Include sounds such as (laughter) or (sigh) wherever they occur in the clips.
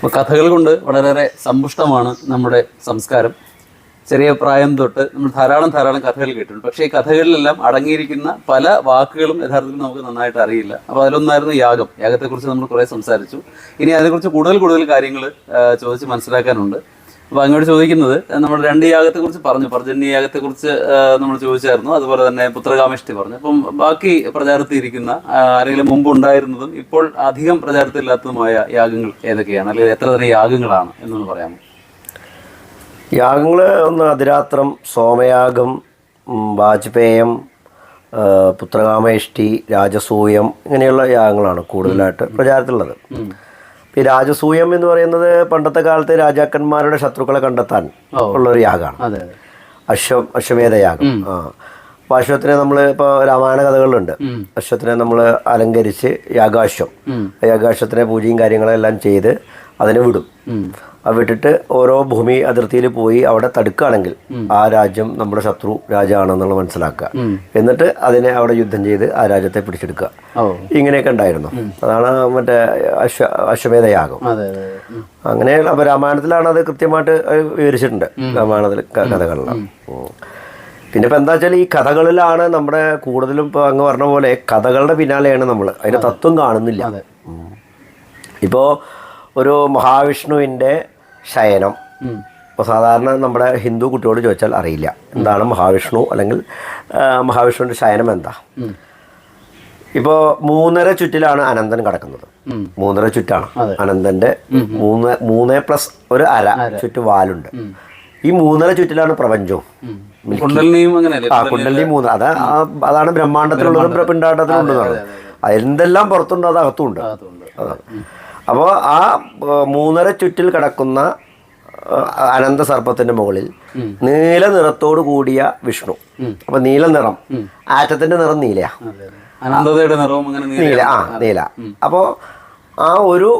അപ്പോൾ കഥകൾ കൊണ്ട് വളരെയേറെ സമ്പുഷ്ടമാണ് നമ്മുടെ സംസ്കാരം. ചെറിയ പ്രായം തൊട്ട് നമ്മൾ ധാരാളം ധാരാളം കഥകൾ കേട്ടിട്ടുണ്ട്. പക്ഷേ ഈ കഥകളിലെല്ലാം അടങ്ങിയിരിക്കുന്ന പല വാക്കുകളും യഥാർത്ഥത്തിൽ നമുക്ക് നന്നായിട്ട് അറിയില്ല. അപ്പോൾ അതിലൊന്നായിരുന്നു യാഗം. യാഗത്തെക്കുറിച്ച് നമ്മൾ കുറേ സംസാരിച്ചു. ഇനി അതിനെക്കുറിച്ച് കൂടുതൽ കൂടുതൽ കാര്യങ്ങൾ ചോദിച്ച് മനസ്സിലാക്കാനുണ്ട്. അപ്പോൾ അങ്ങോട്ട് ചോദിക്കുന്നത് നമ്മൾ രണ്ട് യാഗത്തെക്കുറിച്ച് പറഞ്ഞു. പർജന്യ യാഗത്തെക്കുറിച്ച് നമ്മൾ ചോദിച്ചായിരുന്നു. അതുപോലെ തന്നെ പുത്രകാമിഷ്ടി പറഞ്ഞു. അപ്പം ബാക്കി പ്രചാരത്തിൽ ഇരിക്കുന്ന ആ, ആരെങ്കിലും മുമ്പ് ഉണ്ടായിരുന്നതും ഇപ്പോൾ അധികം പ്രചാരത്തിലില്ലാത്തതുമായ യാഗങ്ങൾ ഏതൊക്കെയാണ്? അല്ലെങ്കിൽ എത്ര തരം യാഗങ്ങളാണ് എന്നൊന്ന് പറയാമോ? യാഗങ്ങൾ ഒന്ന് അതിരാത്രം സോമയാഗം വാജ്പേയം പുത്രകാമേഷ്ടി രാജസൂയം ഇങ്ങനെയുള്ള യാഗങ്ങളാണ് കൂടുതലായിട്ട് പ്രചാരത്തിലുള്ളത്. ഈ രാജസൂയം എന്ന് പറയുന്നത് പണ്ടത്തെ കാലത്തെ രാജാക്കന്മാരുടെ ശത്രുക്കളെ കണ്ടെത്താൻ ഉള്ളൊരു യാഗമാണ് അതെ അതെ. അശ്വം അശ്വമേധ യാഗം. ആ. അപ്പൊ അശ്വത്തിനെ നമ്മൾ ഇപ്പോൾ രാമായണ കഥകളുണ്ട് അശ്വത്തിനെ നമ്മൾ അലങ്കരിച്ച് യാഗാശ്വം. യാഗാശ്വത്തിനെ പൂജയും കാര്യങ്ങളെല്ലാം ചെയ്ത് അതിനെ വിടും. വിട്ടിട്ട് ഓരോ ഭൂമി അതിർത്തിയിൽ പോയി അവിടെ തടുക്കുകയാണെങ്കിൽ ആ രാജ്യം നമ്മുടെ ശത്രു രാജാണെന്നുള്ള മനസ്സിലാക്കുക. എന്നിട്ട് അതിനെ അവിടെ യുദ്ധം ചെയ്ത് ആ രാജ്യത്തെ പിടിച്ചെടുക്കുക. ഇങ്ങനെയൊക്കെ ഉണ്ടായിരുന്നു. അതാണ് മറ്റേ അശ്വ അശ്വമേധയാഗം. അങ്ങനെ അപ്പൊ രാമായണത്തിലാണ് അത് കൃത്യമായിട്ട് വിവരിച്ചിട്ടുണ്ട്. രാമായണത്തിൽ കഥകളിലാണ് പിന്നെ ഇപ്പം എന്താ വെച്ചാൽ ഈ കഥകളിലാണ് നമ്മുടെ കൂടുതലും ഇപ്പോൾ അങ്ങ് പറഞ്ഞ പോലെ കഥകളുടെ പിന്നാലെയാണ് നമ്മൾ അതിന്റെ തത്വം കാണുന്നില്ല. ഇപ്പോ ഇപ്പോൾ ഒരു മഹാവിഷ്ണുവിന്റെ ശയനം. ഇപ്പോൾ സാധാരണ നമ്മുടെ ഹിന്ദു കുട്ടിയോട് ചോദിച്ചാൽ അറിയില്ല. എന്താണ് മഹാവിഷ്ണു അല്ലെങ്കിൽ മഹാവിഷ്ണുവിന്റെ ശയനം എന്താ. ഇപ്പോൾ മൂന്നര ചുറ്റിലാണ് അനന്തൻ കിടക്കുന്നത്. മൂന്നര ചുറ്റാണ് അനന്തന്റെ മൂന്ന് മൂന്ന് പ്ലസ് ഒരു അര ചുറ്റ് വാലുണ്ട്. ഈ മൂന്നര ചുറ്റിലാണ് പ്രപഞ്ചവും. ആ കുണ്ടലിനി മൂന്ന്. അതാ അതാണ് ബ്രഹ്മാണ്ടത്തിലുള്ളതും പിണ്ടാണ്ടത്തിലുള്ളതാണ് എന്തെല്ലാം പുറത്തുണ്ട് അത് അകത്തുണ്ട്. അതാണ്. അപ്പോൾ ആ മൂന്നര ചുറ്റിൽ കിടക്കുന്ന അനന്ത സർപ്പത്തിന്റെ മുകളിൽ നീല നിറത്തോട് കൂടിയ വിഷ്ണു. അപ്പൊ നീല നിറം. ആറ്റത്തിന്റെ നിറം നീലയാ. അനന്തതയുടെ നിറവും നീല ആ നീല. അപ്പോൾ ആ ഒരു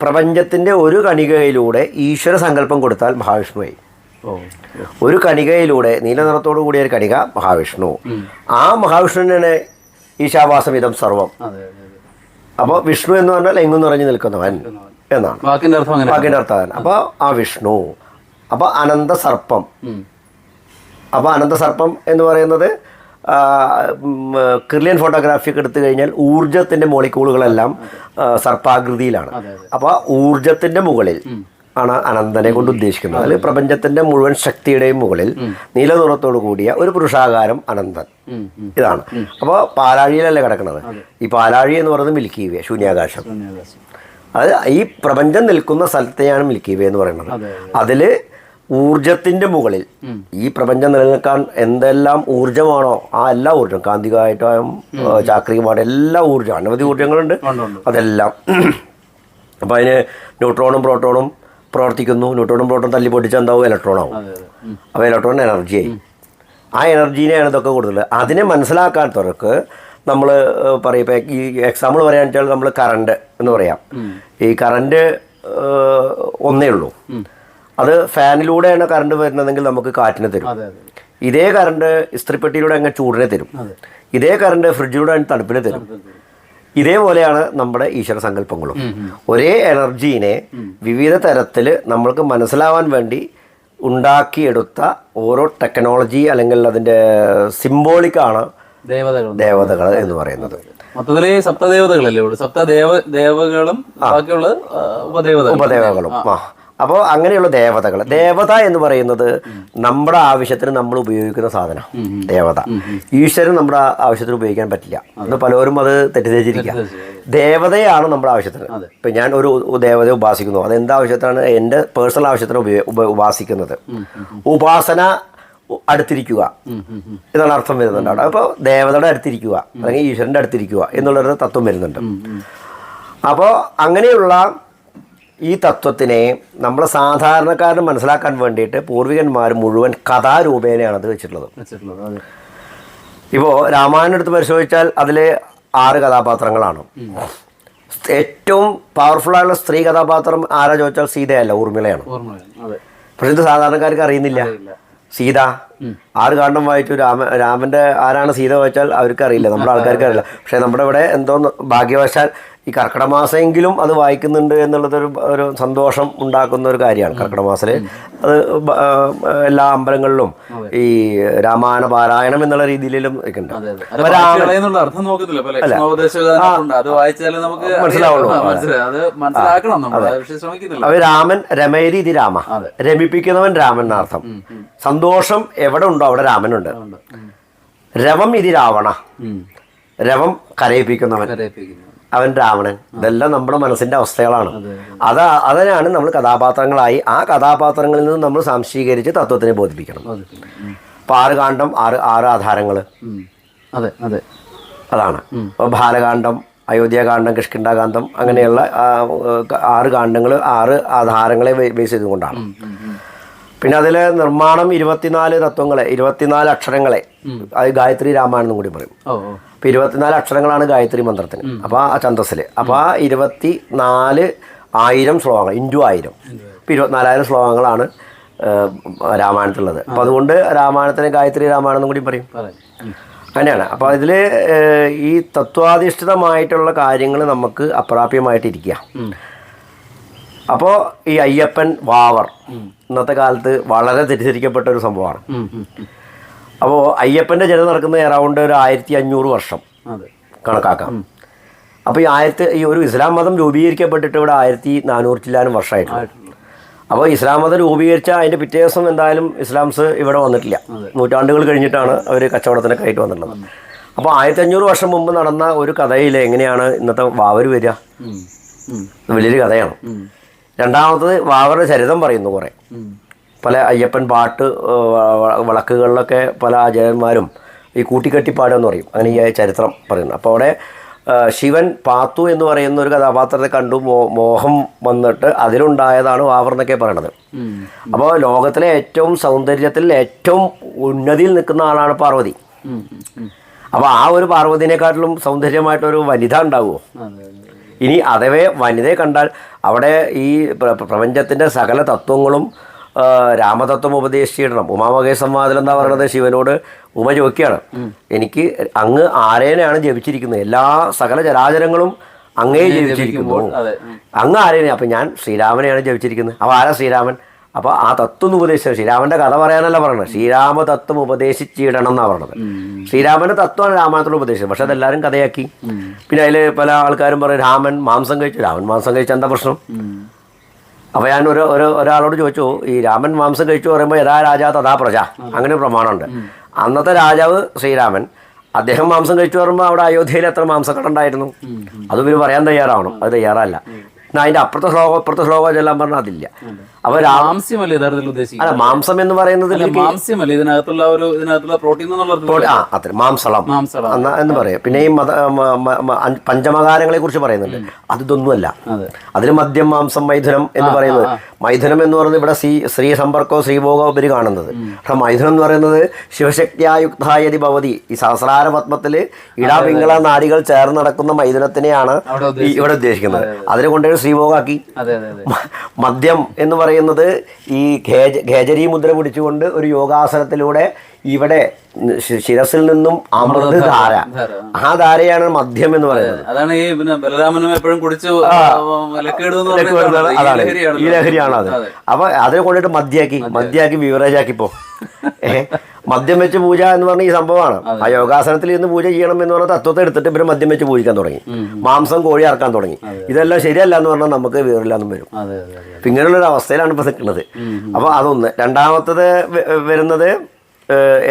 പ്രപഞ്ചത്തിന്റെ ഒരു കണികയിലൂടെ ഈശ്വര സങ്കല്പം കൊടുത്താൽ മഹാവിഷ്ണുവായി. ആയി ഒരു കണികയിലൂടെ നീല നിറത്തോടു കൂടിയ ഒരു കണിക മഹാവിഷ്ണു. ആ മഹാവിഷ്ണുവിനാണ് ഈശാവാസം ഇതം സർവം അപ്പോൾ വിഷ്ണു എന്ന് പറഞ്ഞാൽ എങ്ങും നിറഞ്ഞു നിൽക്കുന്നവൻ എന്നാണ്. വാക്കിന്റെ അർത്ഥം അങ്ങനെ വാക്കിന്റെ അർത്ഥം അതാണ് അപ്പോൾ ആ വിഷ്ണു അപ്പോൾ അനന്ത സർപ്പം. അപ്പോൾ അനന്ത സർപ്പം എന്ന് പറയുന്നത് കിർലിയൻ ഉം, ഫോട്ടോഗ്രാഫി ഒക്കെ എടുത്തു കഴിഞ്ഞാൽ ഊർജത്തിന്റെ മോളിക്കൂളുകളെല്ലാം സർപ്പാകൃതിയിലാണ്. അപ്പോൾ ഊർജത്തിന്റെ മുകളിൽ ആണ് അനന്തനെ കൊണ്ട് ഉദ്ദേശിക്കുന്നത്. അതിൽ പ്രപഞ്ചത്തിന്റെ മുഴുവൻ ശക്തിയുടെയും മുകളിൽ നീലനിറത്തോടു കൂടിയ ഒരു പുരുഷാകാരം അനന്തൻ. ഇതാണ്. അപ്പോൾ പാലാഴിയിലല്ലേ കിടക്കുന്നത് ഈ പാലാഴി എന്ന് പറയുന്നത് മിൽക്കി വേ ശൂന്യാകാശം. അതായത് അത് ഈ പ്രപഞ്ചം നിൽക്കുന്ന സ്ഥലത്തെയാണ് മിൽക്കി വേ എന്ന് പറയുന്നത്. അതിൽ അതിൽ ഊർജത്തിന്റെ മുകളിൽ ഈ പ്രപഞ്ചം നിലനിൽക്കാൻ എന്തെല്ലാം ഊർജമാണോ ആ എല്ലാ ഊർജം കാന്തികമായിട്ടും ചാക്രികമായിട്ടും എല്ലാ ഊർജം അനവധി ഉണ്ട്. അതെല്ലാം. അപ്പോൾ അതിന് ന്യൂട്രോണും പ്രോട്ടോണും പ്രവർത്തിക്കുന്നു ന്യൂട്രോണും പ്രോട്ടോൺ തല്ലി പൊട്ടിച്ചാൽ എന്താവും? ഇലക്ട്രോൺ ആവും. അപ്പോൾ ഇലക്ട്രോൺ എനർജിയായി ആ എനർജീനെയാണ് ഇതൊക്കെ കൊടുത്തത് അതിനെ മനസ്സിലാക്കാത്തവർക്ക് നമ്മൾ പറയും. ഇപ്പം ഈ എക്സാമ്പിൾ പറയാന്ന് വെച്ചാൽ നമ്മൾ കറണ്ട് എന്ന് പറയാം. ഈ കറണ്ട് ഒന്നേ ഉള്ളൂ. അത് ഫാനിലൂടെയാണ് കറണ്ട് വരുന്നതെങ്കിൽ നമുക്ക് കാറ്റിനെ തരും. ഇതേ കറണ്ട് ഇസ്ത്രിപ്പെട്ടിയിലൂടെ അങ്ങ് ചൂടിനെ തരും. ഇതേ കറണ്ട് ഫ്രിഡ്ജിലൂടെ തണുപ്പിനെ തരും. ഇതേപോലെയാണ് നമ്മുടെ ഈശ്വര സങ്കല്പങ്ങളും. ഒരേ എനർജീനെ വിവിധ തരത്തിൽ നമ്മൾക്ക് മനസ്സിലാവാൻ വേണ്ടി ഉണ്ടാക്കിയെടുത്ത ഓരോ ടെക്നോളജി അല്ലെങ്കിൽ അതിന്റെ സിംബോളിക്കാണ് ദേവതകൾ. ദേവതകൾ എന്ന് പറയുന്നത്. മൊത്തത്തിൽ സപ്തദേവതകളല്ലേ ഉള്ളൂ. സപ്തദേവ ദേവകളും ബാക്കിയുള്ള ഉപദേവതകളും. ഉപദേവകളും. ആ. അപ്പോൾ അങ്ങനെയുള്ള ദേവതകൾ. ദേവത എന്ന് പറയുന്നത് നമ്മുടെ ആവശ്യത്തിന് നമ്മൾ ഉപയോഗിക്കുന്ന സാധനം. ദേവത. ഈശ്വരൻ നമ്മുടെ ആവശ്യത്തിന് ഉപയോഗിക്കാൻ പറ്റില്ല. എന്ന് പലരും അത് തെറ്റിദ്ധരിച്ചിരിക്കുക. ദേവതയാണ് നമ്മുടെ ആവശ്യത്തിന്. ഇപ്പം ഞാൻ ഒരു ദേവതയെ ഉപാസിക്കുന്നു. അത് എന്താ ആവശ്യത്തിനാണ്? എന്റെ പേഴ്സണൽ ആവശ്യത്തിന് ഉപയോഗ ഉപാസിക്കുന്നത്. ഉപാസന അടുത്തിരിക്കുക. എന്നാണ് അർത്ഥം വരുന്നുണ്ട് അവിടെ. അപ്പോൾ ദേവതയുടെ അടുത്തിരിക്കുക. അല്ലെങ്കിൽ ഈശ്വരന്റെ അടുത്തിരിക്കുക എന്നുള്ളൊരു തത്വം വരുന്നുണ്ട്. അപ്പോൾ അങ്ങനെയുള്ള ഈ തത്വത്തിനെ നമ്മൾ സാധാരണക്കാരന് മനസ്സിലാക്കാൻ വേണ്ടിയിട്ട് പൂർവികന്മാർ മുഴുവൻ കഥാരൂപേണയാണ് അത് വെച്ചിട്ടുള്ളത് ഇപ്പോൾ രാമായണം എടുത്ത് പരിശോധിച്ചാൽ അതിൽ ആറ് കഥാപാത്രങ്ങളാണ്. ഏറ്റവും പവർഫുള്ളായുള്ള സ്ത്രീ കഥാപാത്രം ആരാ ചോദിച്ചാൽ സീതയല്ല ഊർമിളയാണ്. പക്ഷെ ഇത് സാധാരണക്കാർക്ക് അറിയുന്നില്ല. സീത? ആറ് കാണ്ഡം വായിച്ചു രാമ രാമന്റെ ആരാണ് സീത വായിച്ചാൽ അവർക്ക് അറിയില്ല നമ്മുടെ ആൾക്കാർക്ക് അറിയില്ല പക്ഷെ നമ്മുടെ ഇവിടെ എന്തോ ഭാഗ്യവശാൽ ഈ കർക്കിടക മാസമെങ്കിലും അത് വായിക്കുന്നുണ്ട് എന്നുള്ളതൊരു ഒരു സന്തോഷം ഉണ്ടാക്കുന്ന ഒരു കാര്യമാണ് കർക്കിടക അത് എല്ലാ അമ്പലങ്ങളിലും ഈ രാമായണ പാരായണം എന്നുള്ള രീതിയിലും ഒക്കെ ഉണ്ട്. മനസ്സിലാവുള്ളൂ. അവ രാമൻ ഇത് രാമ. രമിപ്പിക്കുന്നവൻ രാമൻ എന്നർത്ഥം. സന്തോഷം എവിടെ ഉണ്ടോ അവിടെ രാമനുണ്ട്. രവം ഇത് രാവണ. രവം കരയിപ്പിക്കുന്നവൻ. കരയിപ്പിക്കുന്നു. അവൻ രാവണൻ. ഇതെല്ലാം നമ്മുടെ മനസ്സിന്റെ അവസ്ഥകളാണ്. അത് അതിനാണ് നമ്മൾ കഥാപാത്രങ്ങളായി ആ കഥാപാത്രങ്ങളിൽ നിന്ന് നമ്മൾ സംശീകരിച്ച് തത്വത്തിനെ ബോധിപ്പിക്കണം. ബോധിപ്പിക്കുന്നു. ഉം. അപ്പൊ ആറ് കാണ്ഡം ആറ് ആറ് ആധാരങ്ങൾ അതെ അതെ. അതാണ്. അപ്പോൾ ബാലകാന്ഡം അയോധ്യാകാന്ഡം കിഷ്കിണ്ടാകാന്ഡം അങ്ങനെയുള്ള ആറ് കാണ്ഡങ്ങൾ ആറ് ആധാരങ്ങളെ ബേസ് ചെയ്തുകൊണ്ടാണ്. പിന്നെ അതിലെ നിർമ്മാണം ഇരുപത്തിനാല് തത്വങ്ങളെ ഇരുപത്തിനാല് അക്ഷരങ്ങളെ അത് ഗായത്രി രാമായണം എന്നും കൂടി പറയും. ഓ ഇരുപത്തിനാല് അക്ഷരങ്ങളാണ് ഗായത്രി മന്ത്രത്തിന്. അപ്പോൾ ആ ഛന്തസ്സിൽ അപ്പോൾ ആ ഇരുപത്തി നാല് ആയിരം ശ്ലോകങ്ങൾ ഇന്റു ആയിരം. ഇപ്പം ഇരുപത്തിനാലായിരം ശ്ലോകങ്ങളാണ് രാമായണത്തിലുള്ളത്. അപ്പം അതുകൊണ്ട് രാമായണത്തിന് ഗായത്രി രാമായണം എന്നും കൂടി പറയും. അങ്ങനെയാണ്. അപ്പോൾ അതിൽ ഈ തത്വാധിഷ്ഠിതമായിട്ടുള്ള കാര്യങ്ങൾ നമുക്ക് അപ്രാപ്യമായിട്ടിരിക്കുക. അപ്പോൾ ഈ അയ്യപ്പൻ വാവർ ഇന്നത്തെ കാലത്ത് വളരെ തെറ്റിദ്ധരിക്കപ്പെട്ട ഒരു സംഭവമാണ്. അപ്പോൾ അയ്യപ്പന്റെ ജനം നടക്കുന്നത് അറൗണ്ട് ഒരു ആയിരത്തി അഞ്ഞൂറ് വർഷം കണക്കാക്കാം. അപ്പോൾ ഈ ആയിരത്തി ഈ ഒരു ഇസ്ലാം മതം രൂപീകരിക്കപ്പെട്ടിട്ട് ഇവിടെ ആയിരത്തി നാനൂറ് ചില്ലാനും വർഷമായിട്ടുണ്ട് അപ്പോൾ ഇസ്ലാം മതം രൂപീകരിച്ച അതിന്റെ പിറ്റേ ദിവസം എന്തായാലും ഇസ്ലാംസ് ഇവിടെ വന്നിട്ടില്ല. നൂറ്റാണ്ടുകൾ കഴിഞ്ഞിട്ടാണ് അവർ കച്ചവടത്തിനൊക്കെ ആയിട്ട് വന്നിട്ടുള്ളത്. അപ്പോൾ ആയിരത്തി അഞ്ഞൂറ് വർഷം മുമ്പ് നടന്ന ഒരു കഥയിൽ എങ്ങനെയാണ് ഇന്നത്തെ വാവർ വരിക? വലിയൊരു കഥയാണ്. രണ്ടാമത്തത് വാവറുടെ ചരിതം പറയുന്നു കുറേ. പല അയ്യപ്പൻ പാട്ട് വിളക്കുകളിലൊക്കെ പല ആചാര്യന്മാരും ഈ കൂട്ടിക്കെട്ടിപ്പാടെന്ന് പറയും. അങ്ങനെ ഈ ചരിത്രം പറയുന്നത്. അപ്പോൾ അവിടെ ശിവൻ പാത്തു എന്ന് പറയുന്ന ഒരു കഥാപാത്രത്തെ കണ്ടു. മോ മോഹം വന്നിട്ട് അതിലുണ്ടായതാണ് വാവർ എന്നൊക്കെ പറയണത് അപ്പോൾ ലോകത്തിലെ ഏറ്റവും സൗന്ദര്യത്തിൽ ഏറ്റവും ഉന്നതിയിൽ നിൽക്കുന്ന ആളാണ് പാർവതി. അപ്പോൾ ആ ഒരു പാർവതിനെക്കാട്ടിലും സൗന്ദര്യമായിട്ടൊരു വനിത ഉണ്ടാവുമോ ഇനി അതവേ വനിതയെ കണ്ടാൽ അവിടെ ഈ പ്ര- പ്രപഞ്ചത്തിന്റെ സകല തത്വങ്ങളും രാമതത്വം ഉപദേശിച്ചിടണം. ഉമാമകേ സംവാദം എന്താ പറയുന്നത് ശിവനോട് ഉമ ചോദിക്കുകയാണ്. എനിക്ക് അങ്ങ് ആരേനെയാണ് ജപിച്ചിരിക്കുന്നത്? എല്ലാ സകല ചരാചരങ്ങളും അങ്ങേ ജപിച്ചിരിക്കുന്നു. ഉം. അങ്ങ് ആരേനെ? അപ്പം ഞാൻ ശ്രീരാമനെയാണ് ജപിച്ചിരിക്കുന്നത്. അപ്പോൾ ആരാ ശ്രീരാമൻ? അപ്പോൾ ആ തത്വം ഒന്ന് ഉപദേശിച്ചത് ശ്രീരാമന്റെ കഥ പറയാനല്ല പറയണത്. ശ്രീരാമ തത്വം ഉപദേശിച്ചിടണം എന്നാണ് പറഞ്ഞത് ശ്രീരാമന്റെ തത്വമാണ് രാമായണത്തിൽ ഉപദേശിച്ചത്. പക്ഷെ അതെല്ലാവരും കഥയാക്കി. പിന്നെ അതിൽ പല ആൾക്കാരും പറയും രാമൻ മാംസം കഴിച്ചു. രാമൻ മാംസം കഴിച്ച എന്താ പ്രശ്നം. അപ്പോൾ ഞാൻ ഒരു ഒരു ഒരാളോട് ചോദിച്ചു ഈ രാമൻ മാംസം കഴിച്ചു പറയുമ്പോൾ യഥാ രാജാ തഥാ പ്രജ? അങ്ങനെ പ്രമാണമുണ്ട്. അന്നത്തെ രാജാവ് ശ്രീരാമൻ അദ്ദേഹം മാംസം കഴിച്ചു പറയുമ്പോൾ അവിടെ അയോധ്യയിൽ എത്ര മാംസക്കട ഉണ്ടായിരുന്നു? അതും ഇവർ പറയാൻ തയ്യാറാവണം. അത് തയ്യാറല്ല. അതിന്റെ അപ്പുറത്തെ ശ്ലോകം ഇപ്പുറത്തെ ശ്ലോകം ചെല്ലാൻ പറഞ്ഞാൽ അതില്ല അപ്പോൾ രാ യഥാർത്ഥത്തിൽ ഉദ്ദേശിക്കുന്നത്? അല്ല മാംസം എന്ന് പറയുന്നത് മാംസ്യമല്ലേ? ഇതിനകത്തുള്ള ഒരു ഇതിനകത്തുള്ള പ്രോട്ടീൻ എന്നുള്ള ആ അത്ര. മാംസളം. മാംസളം. എന്ന് പറയാം. പിന്നെ ഈ മത പഞ്ചമകാരങ്ങളെ കുറിച്ച് പറയുന്നുണ്ട്. അത് ഇതൊന്നുമല്ല. അതെ. അതിൽ മദ്യം മാംസം മൈഥുനം എന്ന് പറയുന്നത് മൈഥുനം എന്ന് പറയുന്നത് ഇവിടെ സ്ത്രീ സ്ത്രീ സമ്പർക്കോ ശ്രീഭോഗോ ഉപരി കാണുന്നത്. പക്ഷെ മൈഥുനം എന്ന് പറയുന്നത് ശിവശക്തിയായുക്തായതി ഭവതി. ഈ സഹസ്രാര പത്മത്തിൽ ഇടാ പിങ്കള നാടികൾ ചേർന്ന് നടക്കുന്ന മൈഥുനത്തിനെയാണ് ഇവിടെ ഉദ്ദേശിക്കുന്നത്. അതിനെ കൊണ്ടുപോയി ശ്രീഭോഗാക്കി. മദ്യം എന്ന് പറയുന്നത് ഈ ഖേജ ഖേജരി മുദ്ര പിടിച്ചുകൊണ്ട് ഒരു യോഗാസനത്തിലൂടെ ഇവിടെ ശിരസിൽ നിന്നും അമൃത് ധാര. ആ. ധാരയാണ് മദ്യം എന്ന് പറയുന്നത്. അതാണ് ഈ പിന്നെ ബലരാമനും എപ്പോഴും കുടിച്ചു അതാണ്. ഈ ലഹരിയാണ് അത്. അപ്പൊ അതിനെ കൊണ്ടിട്ട് മദ്യാക്കി. മദ്യാക്കി. ബിവറേജ് ആക്കിപ്പോ (laughs) ഏ മദ്യം വെച്ച് പൂജ എന്ന് പറഞ്ഞ ഈ സംഭവമാണ്. ആ യോഗാസനത്തിൽ ഇരുന്ന് പൂജ ചെയ്യണം എന്ന് പറഞ്ഞ തത്വത്തെ എടുത്തിട്ട് ഇവർ മദ്യം വെച്ച് പൂജിക്കാൻ തുടങ്ങി. മാംസം കോഴി അറക്കാൻ തുടങ്ങി. ഇതെല്ലാം ശരിയല്ല എന്ന് പറഞ്ഞാൽ നമുക്ക് വേറില്ലാന്നും വരും. അപ്പൊ ഇങ്ങനെയുള്ള ഒരു അവസ്ഥയിലാണ് ഇപ്പൊ നിൽക്കുന്നത്. അപ്പൊ അതൊന്ന്. രണ്ടാമത്തത് വരുന്നത്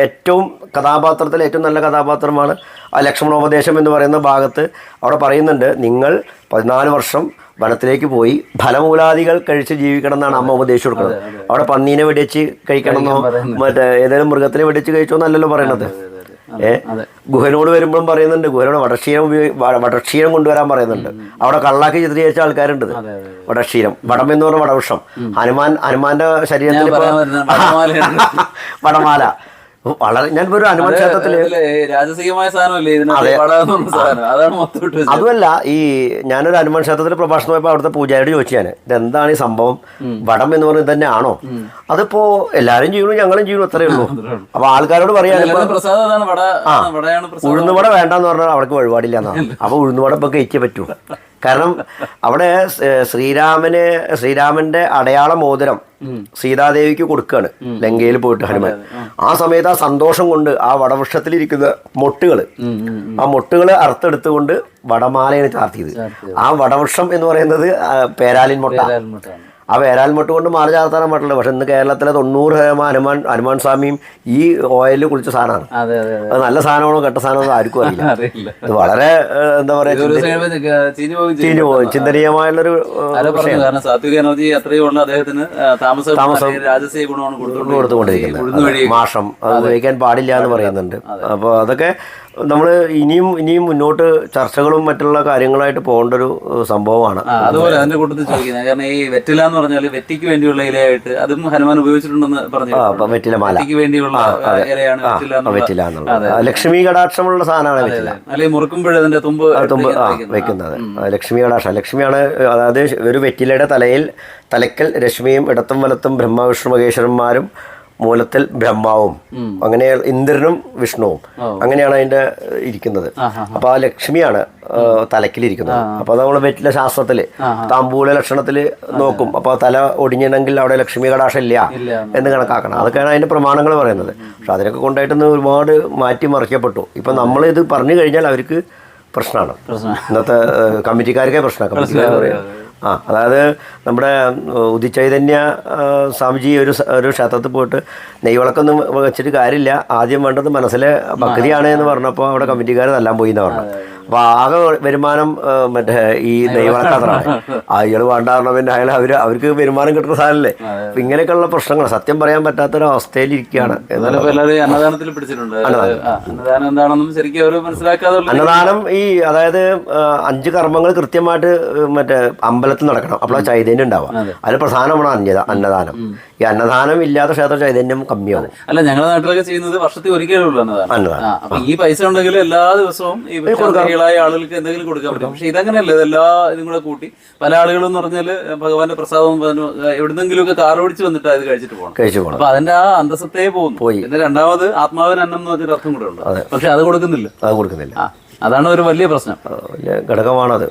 ഏറ്റവും കഥാപാത്രത്തിൽ ഏറ്റവും നല്ല കഥാപാത്രമാണ് ആ ലക്ഷ്മണോപദേശം എന്ന് പറയുന്ന ഭാഗത്ത് അവിടെ പറയുന്നുണ്ട് നിങ്ങൾ പതിനാല് വർഷം വനത്തിലേക്ക് പോയി ഫലമൂലാദികൾ കഴിച്ച് ജീവിക്കണം എന്നാണ് അമ്മ ഉപദേശിച്ചു കൊടുക്കുന്നത്. അവിടെ പന്നീനെ വെടിച്ച് കഴിക്കണമെന്നോ മറ്റേ ഏതെങ്കിലും മൃഗത്തിനെ വെടിച്ച് കഴിച്ചോ എന്നല്ലല്ലോ പറയണത്. ഏഹ്? ഗുഹനോട് വരുമ്പോഴും പറയുന്നുണ്ട് ഗുഹനോട് വടക്ഷീരം ഉപയോഗി വടക്ഷീരം കൊണ്ടുവരാൻ പറയുന്നുണ്ട്. അവിടെ കള്ളാക്കി ചിത്രീകരിച്ച ആൾക്കാരുണ്ട്. വടക്ഷീരം. വടം എന്ന് പറഞ്ഞ വടവൃക്ഷം. ഹനുമാൻ ഹനുമാന്റെ ശരീരത്തിൽ. (laughs) വടമാല. വളരെ ഞാൻ ഒരു ഹനുമാൻ ക്ഷേത്രത്തിൽ രാജസീയമായ രാജസികമായ സാധനമല്ലേ. അതുമല്ല ഈ ഞാനൊരു ഹനുമാൻ ക്ഷേത്രത്തിൽ പ്രഭാഷണം പോയപ്പോൾ അവിടുത്തെ പൂജാരിയോട് ചോദിച്ചു ഞാൻ ഇതെന്താണ് ഈ സംഭവം? വടം എന്ന് പറയുന്നത് തന്നെ ആണോ അതിപ്പോ എല്ലാരും ചെയ്യണു ഞങ്ങളും ചെയ്യണു അത്രേ ഉള്ളൂ. അപ്പൊ ആൾക്കാരോട് പറയാൻ ഉഴുന്നുവട വേണ്ടെന്ന് പറഞ്ഞാൽ അവർക്ക് വഴിപാടില്ല എന്നാണ്. അപ്പൊ ഉഴുന്നുവട ഇപ്പൊ കഴിച്ചേ പറ്റൂ. കാരണം അവിടെ ശ്രീരാമന് ശ്രീരാമന്റെ അടയാള മോതിരം സീതാദേവിക്ക് കൊടുക്കുകയാണ് ലങ്കയിൽ പോയിട്ട് ഹനുമാൻ. ആ. സമയത്ത് ആ സന്തോഷം കൊണ്ട് ആ വടവൃക്ഷത്തിലിരിക്കുന്ന മൊട്ടുകൾ ആ മൊട്ടുകൾ അറുത്തെടുത്തുകൊണ്ട് വടമാലയാണ് ചാർത്തിയത്. ആ വടവൃക്ഷം എന്ന് പറയുന്നത് പേരാലിൻ മൊട്ട. ആ വേരാൽമുട്ട് കൊണ്ട് മാറി ചാർത്താൻ പറ്റില്ല പക്ഷെ ഇന്ന് കേരളത്തിലെ തൊണ്ണൂറ് ശതമാനം ഹനുമാൻ ഹനുമാൻ സ്വാമിയും ഈ ഓയിലിൽ കുളിച്ച സാധനമാണ്. അതെ നല്ല സാധനമാണോ കെട്ട സാധനമാണോ ആർക്കും അറിയില്ല. ഇത് വളരെ എന്താ പറയുക ചീഞ്ഞു പോകും ചിന്തനീയമായുള്ളൊരു സാത്വിക എനർജി അത്രയും ഉള്ള അദ്ദേഹത്തിന് താമസം രാജസീയ ഗുണമാണ് കൊടുത്തുകൊണ്ടിരിക്കുന്നത്. മാഷം. അത് ഉപയോഗിക്കാൻ പാടില്ല എന്ന് പറയുന്നുണ്ട്. അപ്പോൾ അതൊക്കെ നമ്മൾ ഇനിയും ഇനിയും മുന്നോട്ട് ചർച്ചകളും മറ്റുള്ള കാര്യങ്ങളായിട്ട് പോകേണ്ട ഒരു സംഭവമാണ്. അതുപോലെ അതിന്റെ കൂട്ടത്തിൽ ചോദിക്കുന്നത്. കാരണം ഈ വെറ്റില എന്ന് പറഞ്ഞാൽ വെറ്റിക്ക് വേണ്ടിയുള്ള ഇലയായിട്ട് അതും ഹനുമാൻ ഉപയോഗിച്ചിട്ടുണ്ടെന്ന് പറഞ്ഞു വെറ്റില മാല. വെറ്റിക്ക് വേണ്ടിയുള്ള ഇലയാണ് വെറ്റില എന്നുള്ളത്. ലക്ഷ്മി കടാക്ഷമുള്ള സാധനമാണ് വെറ്റില. അല്ലെങ്കിൽ മുറുക്കുമ്പോഴേ അതിന്റെ തുമ്പ് തുമ്പ് വെക്കുന്നത്. ലക്ഷ്മി കടാക്ഷ. ലക്ഷ്മിയാണ് അതായത് ഒരു വെറ്റിലയുടെ തലയിൽ തലക്കൽ രശ്മിയും ഇടത്തും വലത്തും ബ്രഹ്മവിഷ്ണു മഹേശ്വരന്മാരും മൂലത്തിൽ ബ്രഹ്മാവും. അങ്ങനെ ഇന്ദ്രനും വിഷ്ണുവും. അങ്ങനെയാണ് അതിന്റെ ഇരിക്കുന്നത്. അപ്പൊ ആ ലക്ഷ്മിയാണ് തലക്കിലിരിക്കുന്നത്. അപ്പൊ നമ്മൾ വെറ്റില ശാസ്ത്രത്തിൽ താമ്പൂല ലക്ഷണത്തിൽ നോക്കും. അപ്പൊ തല ഒടിഞ്ഞിട്ടുണ്ടെങ്കിൽ അവിടെ ലക്ഷ്മി കടാക്ഷം ഇല്ല എന്ന് കണക്കാക്കണം. അതൊക്കെയാണ് അതിന്റെ പ്രമാണങ്ങൾ പറയുന്നത്. പക്ഷെ അതിനൊക്കെ കൊണ്ടായിട്ടൊന്ന് ഒരുപാട് മാറ്റി മറിക്കപ്പെട്ടു. ഇപ്പൊ നമ്മൾ ഇത് പറഞ്ഞു കഴിഞ്ഞാൽ അവർക്ക് പ്രശ്നമാണ്. ഇന്നത്തെ കമ്മിറ്റിക്കാർക്കേ പ്രശ്നമാണ് കമ്മിറ്റിക്കാർ പറയാം ആ അതായത് നമ്മുടെ ഉദിചൈതന്യ സ്വാമിജി ഒരു ഒരു ക്ഷേത്രത്തിൽ പോയിട്ട് നെയ്വിളക്കൊന്നും വെച്ചിട്ട് കാര്യമില്ല. ആദ്യം വേണ്ടത് മനസ്സിലെ ഭക്തിയാണ് എന്ന് പറഞ്ഞപ്പോൾ അവിടെ കമ്മിറ്റിക്കാർ തല്ലാൻ പോയി എന്ന് പറഞ്ഞു അപ്പോൾ ആകെ വരുമാനം മറ്റേ ഈ നെയ്വിളക്കാത്രമാണ് അയാൾ വേണ്ടാറുള്ള പിന്നെ അയാൾ അവർ അവർക്ക് വരുമാനം കിട്ടുന്ന സാധനമല്ലേ? അപ്പൊ ഇങ്ങനെയൊക്കെയുള്ള പ്രശ്നങ്ങൾ സത്യം പറയാൻ എല്ലാവരും ഈ അന്നദാനത്തിൽ പിടിച്ചിട്ടുണ്ട്. അന്നദാനം. എന്താണെന്നും ശരിക്കും മനസ്സിലാക്കാതെ അന്നദാനം ഈ അതായത് അഞ്ച് കർമ്മങ്ങൾ കൃത്യമായിട്ട് മറ്റേ അമ്പലത്തിൽ നടക്കണം. അപ്പോൾ ചൈതന്യം ഉണ്ടാവുക. അതിൽ പ്രധാനമാണ് അന്യത അന്നദാനം. ഈ അന്നദാനം ഇല്ലാത്ത ക്ഷേത്ര ചൈതന്യം കമ്മിയാവും. അല്ല ഞങ്ങളുടെ നാട്ടിലൊക്കെ ചെയ്യുന്നത് വർഷത്തിൽ ഒരിക്കലേ അന്നദാനം. ഈ പൈസ ഉണ്ടെങ്കിൽ എല്ലാ ദിവസവും ഭിക്ഷാന്തരികളായ ആളുകൾക്ക് എന്തെങ്കിലും കൊടുക്കാൻ പറ്റും. പക്ഷെ ഇതങ്ങനെയല്ല ഇതെല്ലാ ഇതും കൂടെ കൂട്ടി പല ആളുകളും എന്ന് പറഞ്ഞാൽ ഭഗവാന്റെ പ്രസാദം എവിടുന്നെങ്കിലുമൊക്കെ കാർ ഓടിച്ച് വന്നിട്ട് അത് കഴിച്ചിട്ട് പോകണം. കഴിച്ചു പോകണം. അപ്പൊ അതിന്റെ ആ അന്തസ്സത്തെ പോകുന്നു. പോയി. പിന്നെ രണ്ടാമത് ആത്മാവിന് അന്നം എന്ന് പറഞ്ഞൊരു അർത്ഥം കൂടെ ഉണ്ട്. പക്ഷെ അത് കൊടുക്കുന്നില്ല. അത് കൊടുക്കുന്നില്ല. അതാണ് ഒരു വലിയ പ്രശ്നം. വലിയ ഘടകമാണത്.